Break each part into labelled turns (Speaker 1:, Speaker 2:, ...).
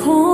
Speaker 1: 空。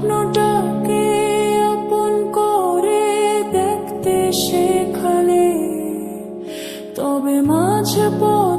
Speaker 1: স্বপ্নটাকে আপন করে দেখতে তবে মাঝে পর